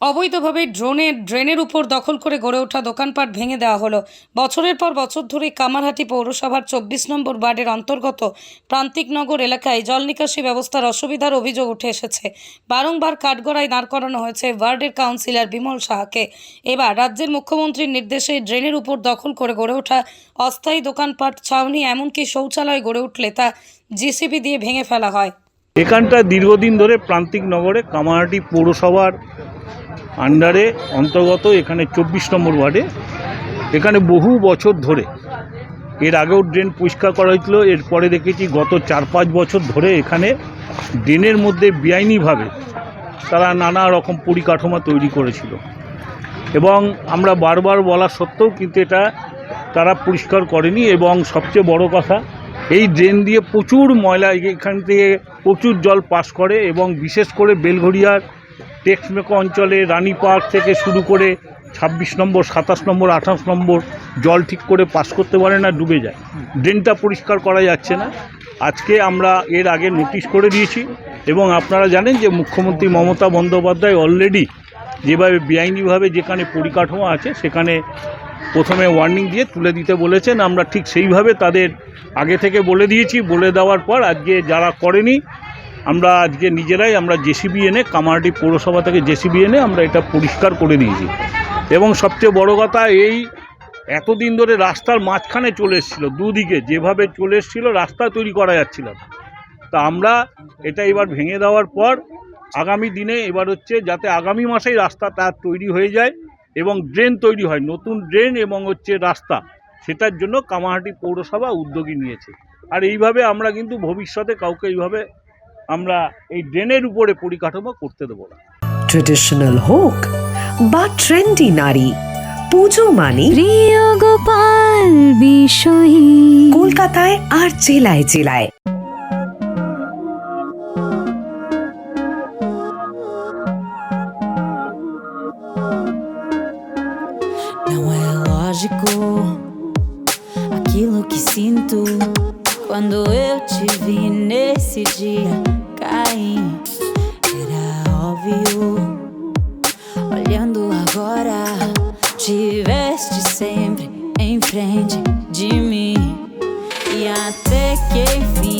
অবৈধভাবে ড্রোনে, ড্রেনের উপর দখল করে গড়ে ওঠা দোকানপাট ভেঙে দেওয়া হলো। বছরের পর বছর ধরে কামারহাটি পৌরসভার চব্বিশ নম্বর ওয়ার্ডের অন্তর্গত প্রান্তিকনগর এলাকায় জল নিকাশি ব্যবস্থার অসুবিধার অভিযোগ উঠে এসেছে। বারংবার কাঠগড়ায় দাঁড় করানো হয়েছে ওয়ার্ডের কাউন্সিলর বিমল সাহাকে। এবার রাজ্যের মুখ্যমন্ত্রীর নির্দেশে ড্রেনের উপর দখল করে গড়ে ওঠা অস্থায়ী দোকানপাট ছাউনি এমনকি শৌচালয় গড়ে উঠলে তা জিসিবি দিয়ে ভেঙে ফেলা হয়। এখানটা দীর্ঘদিন ধরে প্রান্তিক নগরে কামারহাটি পৌরসভার আন্ডারে অন্তর্গত এখানে চব্বিশ নম্বর ওয়ার্ডে। এখানে বহু বছর ধরে, এর আগেও ড্রেন পরিষ্কার করা হয়েছিল, এরপরে দেখেছি গত চার পাঁচ বছর ধরে এখানে ড্রেনের মধ্যে বেআইনিভাবে তারা নানা রকম পরিকাঠামো তৈরি করেছিল। এবং আমরা বারবার বলা সত্ত্বেও কিন্তু এটা তারা পরিষ্কার করেনি এবং সবচেয়ে বড় কথা, এই ড্রেন দিয়ে প্রচুর ময়লা এখান থেকে প্রচুর জল পাস করে এবং বিশেষ করে বেলঘড়িয়ার টেক্সমেকো অঞ্চলে রানী পার্ক থেকে শুরু করে ছাব্বিশ নম্বর, সাতাশ নম্বর, আঠাশ নম্বর জল ঠিক করে পাস করতে পারে না, ডুবে যায়। ড্রেনটা পরিষ্কার করা যাচ্ছে না। আজকে আমরা এর আগে নোটিশ করে দিয়েছি এবং আপনারা জানেন যে মুখ্যমন্ত্রী মমতা বন্দ্যোপাধ্যায় অলরেডি যেভাবে বেআইনিভাবে যেখানে পরিকাঠামো আছে, সেখানে প্রথমে ওয়ার্নিং দিয়ে তুলে দিতে বলেছেন। আমরা ঠিক সেইভাবে তাদের আগে থেকে বলে দিয়েছি। বলে দেওয়ার পর আজকে যারা করেনি আমরা আজকে নিজেরাই আমরা জেসিবি এনে কামারহাটি পৌরসভা থেকে জেসিবি এনে আমরা এটা পরিষ্কার করে দিয়েছি এবং সবচেয়ে বড় কথা এই এতদিন ধরে রাস্তার মাঝখানে চলে এসেছিল, দুদিকে যেভাবে চলে এসেছিল রাস্তা তৈরি করা যাচ্ছিল তা আমরা এটা এবার ভেঙে দেওয়ার পর আগামী দিনে এবার হচ্ছে যাতে আগামী মাসেই রাস্তাটা তৈরি হয়ে যায় এবং ড্রেন তৈরি হয়, নতুন ড্রেন এবং হচ্ছে রাস্তা, সেটার জন্য কামাহাটি পৌরসভা উদ্যোগী নিয়েছে। আর এইভাবে আমরা কিন্তু ভবিষ্যতে কাউকে এইভাবে আমরা এই ড্রেনের উপরে পরিকাঠামো করতে দেবো না। ট্রেডিশনাল হোক বা ট্রেন্ডি নারী পুজো মানে প্রিয় গোপাল বিষয়ী। কলকাতায় আর জেলায় জেলায়। Não é lógico aquilo que sinto quando eu te vi nesse dia. Cair. Era óbvio. Olhando agora, tiveste sempre em frente de mim. E até que enfim,